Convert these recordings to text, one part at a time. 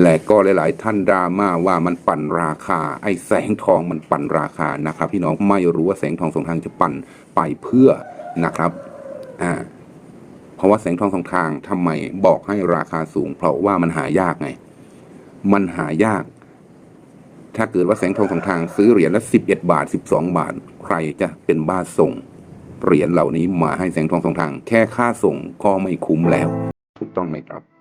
และก็หลาย ๆ ท่านดราม่าว่ามันปั่นราคา ไอ้แสงทองมันปั่นราคานะครับ พี่น้องไม่รู้ว่าแสงทองสองทางจะปั่นไปเพื่อนะครับอ่าเพราะว่าแสงทองสองทางทำไมบอกให้ราคาสูง เพราะว่ามันหายากไง มันหายาก ถ้าเกิดว่าแสงทองสองทางซื้อเหรียญละสิบเอ็ดบาทสิบสองบาท ใครจะเป็นบ้าส่งเหรียญเหล่านี้มาให้แสงทองสองทาง แค่ค่าส่งก็ไม่คุ้มแล้ว ถูกต้องไหมครับ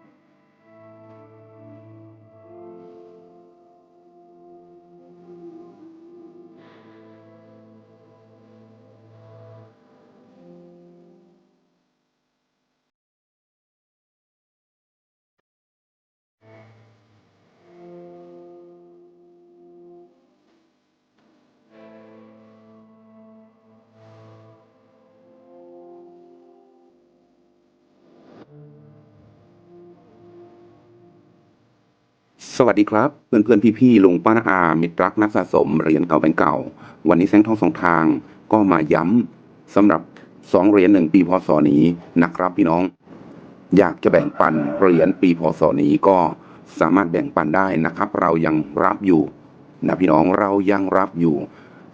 สวัสดีครับ เพื่อนเพื่อนพี่พี่ลุงป้านาอา มิตรรักนักสะสมเหรียญเก่าแบงเก่า วันนี้แสงทองสองทางก็มาย้ำสำหรับสองเหรียญหนึ่งปีพศนี้นะครับพี่น้อง อยากจะแบ่งปันเหรียญปีพศนี้ก็สามารถแบ่งปันได้นะครับ เรายังรับอยู่นะพี่น้องเรายังรับอยู่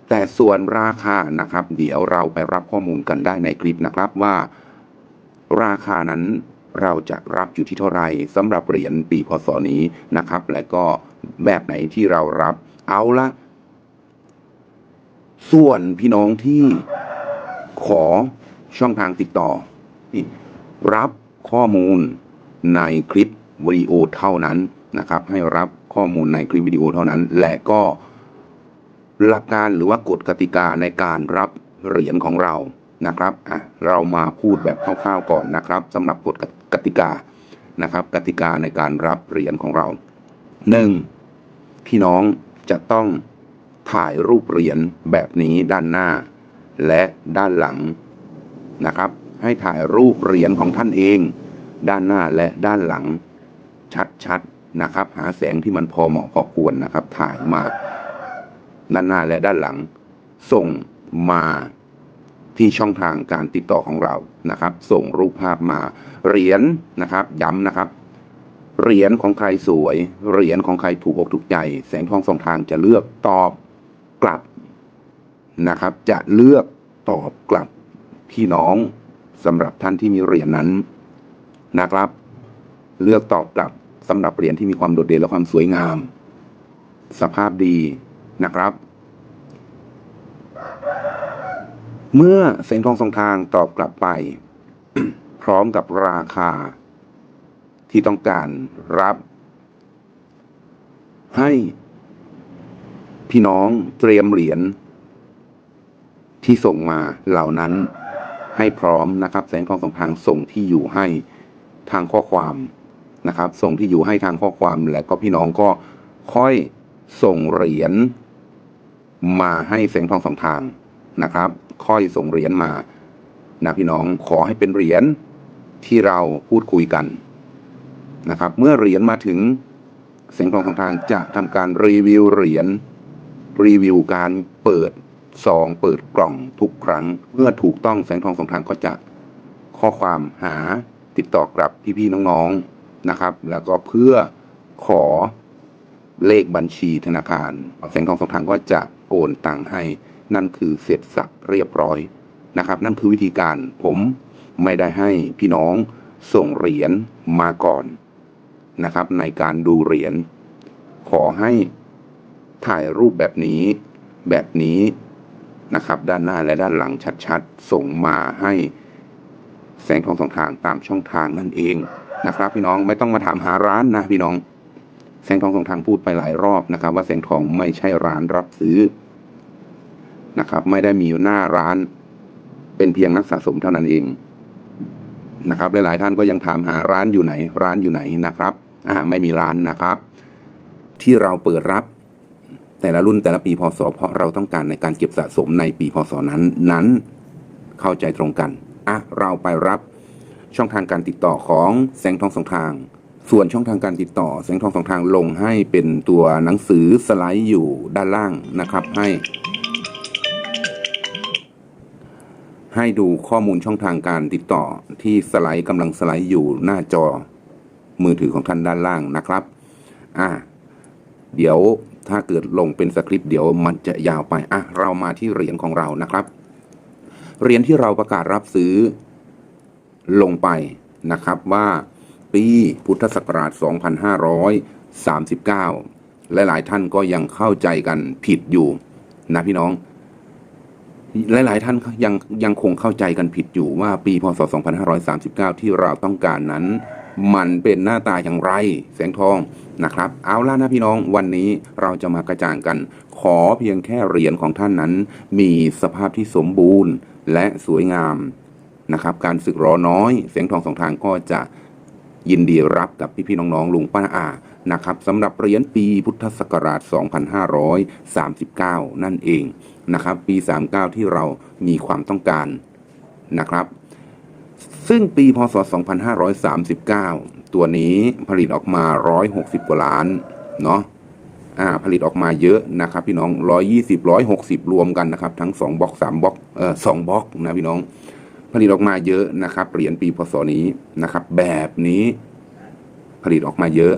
แต่ส่วนราคานะครับ เดี๋ยวเราไปรับข้อมูลกันได้ในคลิปนะครับว่า ราคานั้น เราจะรับอยู่ที่เท่าไหร่สำหรับเหรียญปีพศนี้นะครับ และก็แบบไหนที่เรารับเอาละส่วนพี่น้องที่ขอช่องทางติดต่อที่รับข้อมูลในคลิปวิดีโอเท่านั้นนะครับ ให้รับข้อมูลในคลิปวิดีโอเท่านั้น และก็หลักการหรือว่ากฎกติกาในการรับเหรียญของเรานะครับอะเรามาพูดแบบคร่าวๆก่อนนะครับสำหรับกฎกติ กติกานะครับ กติกาในการรับเหรียญของเราหนึ่งพี่น้องจะต้องถ่ายรูปเหรียญแบบนี้ด้านหน้า และด้านหลังนะครับ ให้ถ่ายรูปเหรียญของท่านเอง ด้านหน้าและด้านหลัง ชัดๆนะครับ หาแสงที่มันพอเหมาะพอควรนะครับ ถ่ายมาด้านหน้าและด้านหลัง ส่งมา ที่ช่องทางการติดต่อของเรานะครับ ส่งรูปภาพมาเหรียญนะครับ ย้ำนะครับเหรียญของใครสวยเหรียญของใครถูกอกถูกใจ แสงทองสองทางจะเลือกตอบกลับนะครับ จะเลือกตอบกลับพี่น้องสำหรับท่านที่มีเหรียญนั้นนะครับ เลือกตอบกลับสำหรับเหรียญที่มีความโดดเด่นและความสวยงาม สภาพดีนะครับ เมื่อแสงทองสองทางตอบกลับไป พร้อมกับราคา ที่ต้องการรับ ให้พี่น้องเตรียมเหรียญที่ส่งมาเหล่านั้นให้พร้อมนะครับ แสงทองสองทางส่งที่อยู่ให้ทางข้อความนะครับ ส่งที่อยู่ให้ทางข้อความและก็พี่น้องก็ค่อยส่งเหรียญมาให้แสงทองสองทาง นะครับ ค่อยส่งเหรียญมานะพี่น้องขอให้เป็นเหรียญที่เราพูดคุยกันนะครับ เมื่อเหรียญมาถึงแสงทองสองทางจะทำการรีวิวเหรียญรีวิวการเปิดซองเปิดกล่องทุกครั้ง เมื่อถูกต้องแสงทองสองทางก็จะข้อความหาติดต่อกลับพี่ๆน้องๆนะครับ แล้วก็เพื่อขอเลขบัญชีธนาคารแสงทองสองทางก็จะโอนตังค์ให้ นั่นคือเสร็จสับเรียบร้อยนะครับ นั่นคือวิธีการผมไม่ได้ให้พี่น้องส่งเหรียญมาก่อนนะครับ ในการดูเหรียญขอให้ถ่ายรูปแบบนี้แบบนี้นะครับ ด้านหน้าและด้านหลังชัดๆ ส่งมาให้แสงทองสองทางตามช่องทางนั่นเองนะครับ พี่น้องไม่ต้องมาถามหาร้านนะพี่น้อง แสงทองสองทางพูดไปหลายรอบนะครับ ว่าแสงทองไม่ใช่ร้านรับซื้อ นะครับ ไม่ได้มีอยู่หน้าร้าน เป็นเพียงนักสะสมเท่านั้นเองนะครับ หลายๆท่านก็ยังถามหาร้านอยู่ไหน ร้านอยู่ไหนนะครับ อ่า ไม่มีร้านนะครับ ที่เราเปิดรับ แต่ละรุ่นแต่ละปีพศ เพราะเราต้องการในการเก็บสะสมในปีพศนั้น นั้นเข้าใจตรงกันอะเราไปรับช่องทางการติดต่อของแสงทองสองทาง ส่วนช่องทางการติดต่อแสงทองสองทางลงให้เป็นตัวหนังสือสไลด์อยู่ด้านล่างนะครับ ให้ ให้ดูข้อมูลช่องทางการติดต่อที่สไลด์กำลังสไลด์อยู่หน้าจอมือถือของท่านด้านล่างนะครับ อ่า เดี๋ยวถ้าเกิดลงเป็นสคริปต์เดี๋ยวมันจะยาวไป อะ เรามาที่เหรียญของเรานะครับ เหรียญที่เราประกาศรับซื้อลงไปนะครับว่าปีพุทธศักราช 2539และหลายท่านก็ยังเข้าใจกันผิดอยู่นะพี่น้อง หลาย ๆ ท่านยังยังคงเข้าใจกันผิดอยู่ว่าปีพศ 2539 ที่เราต้องการนั้น มันเป็นหน้าตาอย่างไร แสงทองนะครับ เอาล่ะนะพี่น้องวันนี้เราจะมากระจ่างกัน ขอเพียงแค่เหรียญของท่านนั้น มีสภาพที่สมบูรณ์และสวยงามนะครับ การศึกรอน้อย เสียงทองสองทางก็จะ ยินดีรับกับพี่ๆน้องๆลุงป้าอานะครับสำหรับเหรียญปีพุทธศักราช 2539 นั่นเองนะครับ ปี 39 ที่เรามีความต้องการนะครับ ซึ่งปีพศ 2539 ตัวนี้ผลิตออกมา 160 กว่าล้านเนาะอ่าผลิตออกมาเยอะนะครับ พี่น้อง 120 160 รวมกันนะครับ ทั้ง2บล็อก3บล็อกเอ่อ2บล็อกนะพี่น้อง ผลิตออกมาเยอะนะครับ เหรียญปีพศนี้นะครับ แบบนี้ผลิตออกมาเยอะ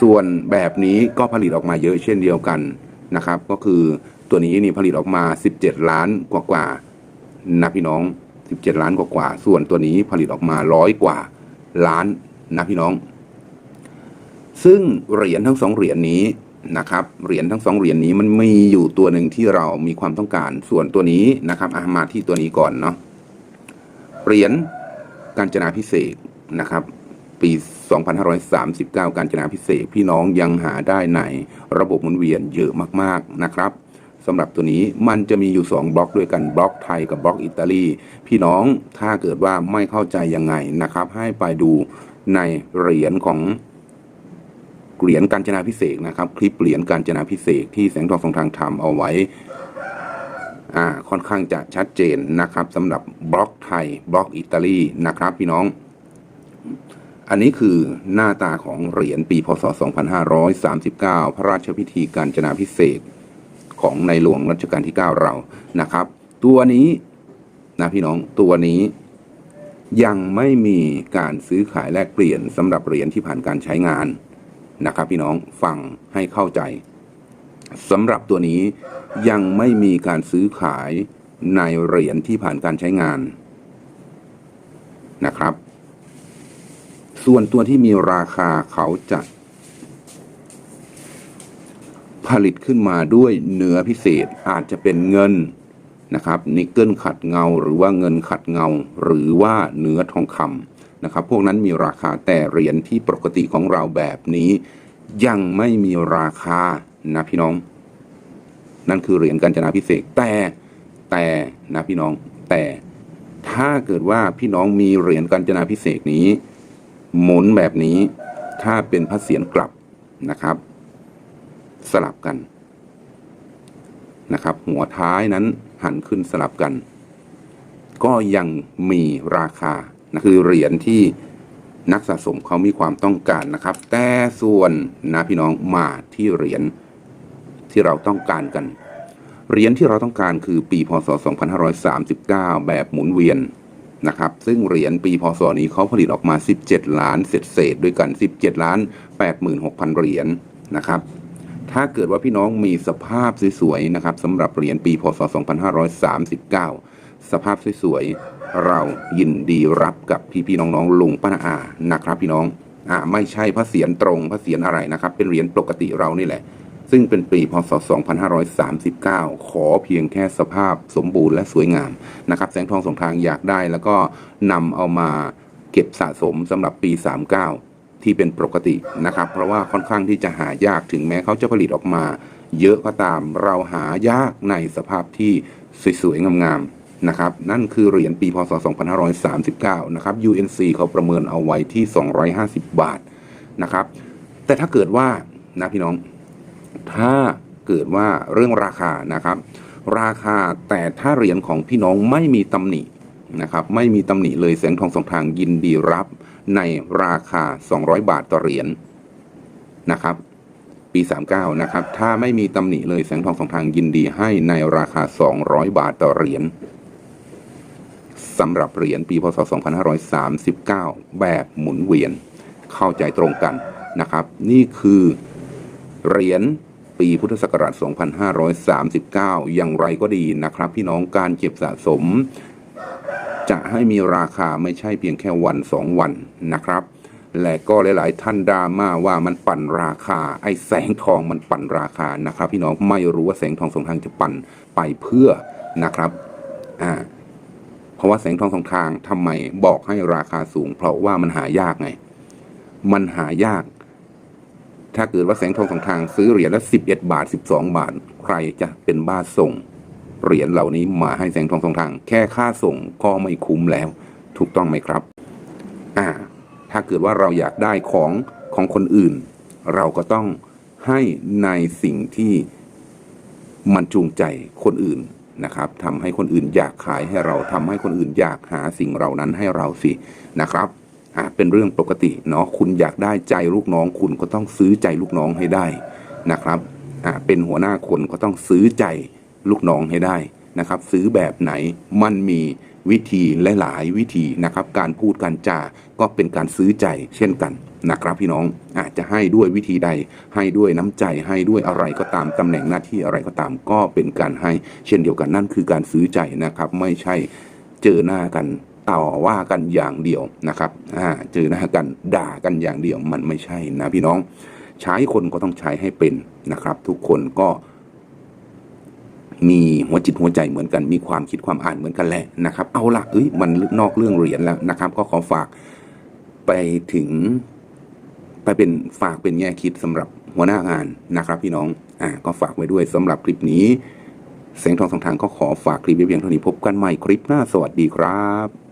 ส่วนแบบนี้ก็ผลิตออกมาเยอะเช่นเดียวกันนะครับ ก็คือตัวนี้นี่ผลิตออกมา 17 ล้านกว่าๆนะพี่น้อง 17 ล้านกว่าๆส่วนตัวนี้ผลิตออกมาร้อยกว่าล้านนะพี่น้อง ซึ่งเหรียญทั้งสองเหรียญนี้นะครับเหรียญทั้งสองเหรียญนี้มันมีอยู่ตัวหนึ่งที่เรามีความต้องการ ส่วนตัวนี้นะครับอามาที่ตัวนี้ก่อนเนาะ เหรียญกาญจนาพิเศษนะครับ ปี 2539 การจนาพิเศษพี่น้องยังหาได้ในระบบหมุนเวียนเยอะมากๆนะครับสำหรับตัวนี้มันจะมีอยู่ 2 บล็อกด้วยกันบล็อกไทยกับบล็อกอิตาลีพี่น้องถ้าเกิดว่าไม่เข้าใจยังไงนะครับ ให้ไปดูในเหรียญของเหรียญกาญจนาพิเศษนะครับ คลิปเหรียญกาญจนาพิเศษที่แสงทองสองทางทำเอาไว้ ค่อนข้างจะชัดเจนนะครับสำหรับบล็อกไทยบล็อกอิตาลีนะครับพี่น้อง อันนี้คือหน้าตาของเหรียญปีพศ 2539 พระราชพิธีการจนาพิเศษของในหลวงรัชกาลที่ 9 เรานะครับ ตัวนี้นะพี่น้องตัวนี้ยังไม่มีการซื้อขายแลกเปลี่ยนสำหรับเหรียญที่ผ่านการใช้งานนะครับ พี่น้องฟังให้เข้าใจ สำหรับตัวนี้ยังไม่มีการซื้อขายในเหรียญที่ผ่านการใช้งานนะครับ ส่วนตัวที่มีราคาเขาจะผลิตขึ้นมาด้วยเนื้อพิเศษอาจจะเป็นเงินนะครับนิกเกิลขัดเงาหรือว่าเงินขัดเงา หรือว่าเนื้อทองคำนะครับ พวกนั้นมีราคาแต่เหรียญที่ปกติของเราแบบนี้ ยังไม่มีราคา นะพี่น้อง นั่นคือเหรียญกัญจนาพิเศษแต่แต่นะพี่น้อง แต่ถ้าเกิดว่าพี่น้องมีเหรียญกัญจนาพิเศษนี้ หมุนแบบนี้ถ้าเป็นพระเศียรกลับนะครับ สลับกันนะครับ หัวท้ายนั้นหันขึ้นสลับกัน ก็ยังมีราคานะคือเหรียญที่นักสะสมเขามีความต้องการนะครับ แต่ส่วนนะพี่น้องมาที่เหรียญ ที่เราต้องการกัน เหรียญที่เราต้องการคือปีพศ 2539 แบบหมุนเวียนนะครับ ซึ่งเหรียญปีพศนี้เขาผลิตออกมา 17 ล้านเศษเศษด้วยกัน 17 ล้าน 86,000 เหรียญนะครับ ถ้าเกิดว่าพี่น้องมีสภาพสวยๆนะครับสำหรับเหรียญปีพศ 2539 สภาพสวยๆเรายินดีรับกับพี่ๆน้องๆลุงป้านาอานะครับ พี่น้องอ่าไม่ใช่พระเศียรตรงพระเศียรอะไรนะครับ เป็นเหรียญปกติเรานี่แหละ ซึ่งเป็นปีพศ 2539 ขอเพียงแค่สภาพสมบูรณ์และสวยงามนะครับ แสงทองสองทางอยากได้แล้วก็นำเอามาเก็บสะสมสำหรับปี 39 ที่เป็นปกตินะครับ เพราะว่าค่อนข้างที่จะหายากถึงแม้เขาจะผลิตออกมา เยอะก็ตามเราหายากในสภาพที่สวยๆงามๆนะครับ นั่นคือเหรียญปีพศ 2539 นะครับ UNC เขาประเมินเอาไว้ที่ 250 บาทนะครับ แต่ถ้าเกิดว่านะพี่น้อง ถ้าเกิดว่าเรื่องราคานะครับ ราคาแต่ถ้าเหรียญของพี่น้องไม่มีตำหนินะครับไม่มีตำหนิเลยแสงทองสองทางยินดีรับในราคา 200 บาทต่อเหรียญนะครับปี 39 นะครับ ถ้าไม่มีตำหนิเลยแสงทองสองทางยินดีให้ในราคา 200 บาทต่อเหรียญสำหรับเหรียญปีพศ 2539 แบบหมุนเวียนเข้าใจตรงกันนะครับ นี่คือเหรียญ ปีพุทธศักราช 2539 อย่างไรก็ดีนะครับ พี่น้องการเก็บสะสม จะให้มีราคาไม่ใช่เพียงแค่วันสองวันนะครับ และก็หลาย ๆ ท่านดราม่าว่ามันปั่นราคา ไอ้แสงทองมันปั่นราคานะครับ พี่น้องไม่รู้ว่าแสงทองสองทางจะปั่นไปเพื่อนะครับอ่าเพราะว่าแสงทองสองทางทำไมบอกให้ราคาสูง เพราะว่ามันหายากไง มันหายาก ถ้าเกิดว่าแสงทองสองทางซื้อเหรียญละสิบเอ็ดบาทสิบสองบาท ใครจะเป็นบ้าส่ง เหรียญเหล่านี้มาให้แสงทองสองทาง แค่ค่าส่งก็ไม่คุ้มแล้ว ถูกต้องไหมครับ อ่า ถ้าเกิดว่าเราอยากได้ของของคนอื่น เราก็ต้องให้ในสิ่งที่มันจูงใจคนอื่นนะครับทำให้คนอื่นอยากขายให้เราทำให้คนอื่นอยากหาสิ่งเหล่านั้นให้เราสินะครับ อ่าเป็นเรื่องปกติเนาะคุณอยากได้ใจลูกน้อง คุณก็ต้องซื้อใจลูกน้องให้ได้นะครับอ่าเป็นหัวหน้าคนก็ต้องซื้อใจลูกน้องให้ได้นะครับ ซื้อแบบไหนมันมีวิธีหลายๆวิธีนะครับ การพูดการจาก็เป็นการซื้อใจเช่นกันนะครับพี่น้องอาจจะให้ด้วยวิธีใด ให้ด้วยน้ำใจให้ด้วยอะไรก็ตามตำแหน่งหน้าที่อะไรก็ตาม ก็เป็นการให้เช่นเดียวกันนั่นคือการซื้อใจนะครับ ไม่ใช่เจอหน้ากัน ต่อว่ากันอย่างเดียวนะครับอ่าเจอหน้ากันด่ากันอย่างเดียวมันไม่ใช่นะพี่น้อง ใช้คนก็ต้องใช้ให้เป็นนะครับ ทุกคนก็มีหัวจิตหัวใจเหมือนกัน มีความคิดความอ่านเหมือนกันแหละนะครับ เอาละเอ้ยมันนอกเรื่องเหรียญแล้วนะครับ ก็ขอฝากไปถึง ไปเป็นฝากเป็นแง่คิดสำหรับหัวหน้างานนะครับ พี่น้องอ่าก็ฝากไว้ด้วยสำหรับคลิปนี้แสงทองสองทางก็ขอฝากคลิปไว้เพียงเท่านี้พบกันใหม่คลิปหน้าสวัสดีครับ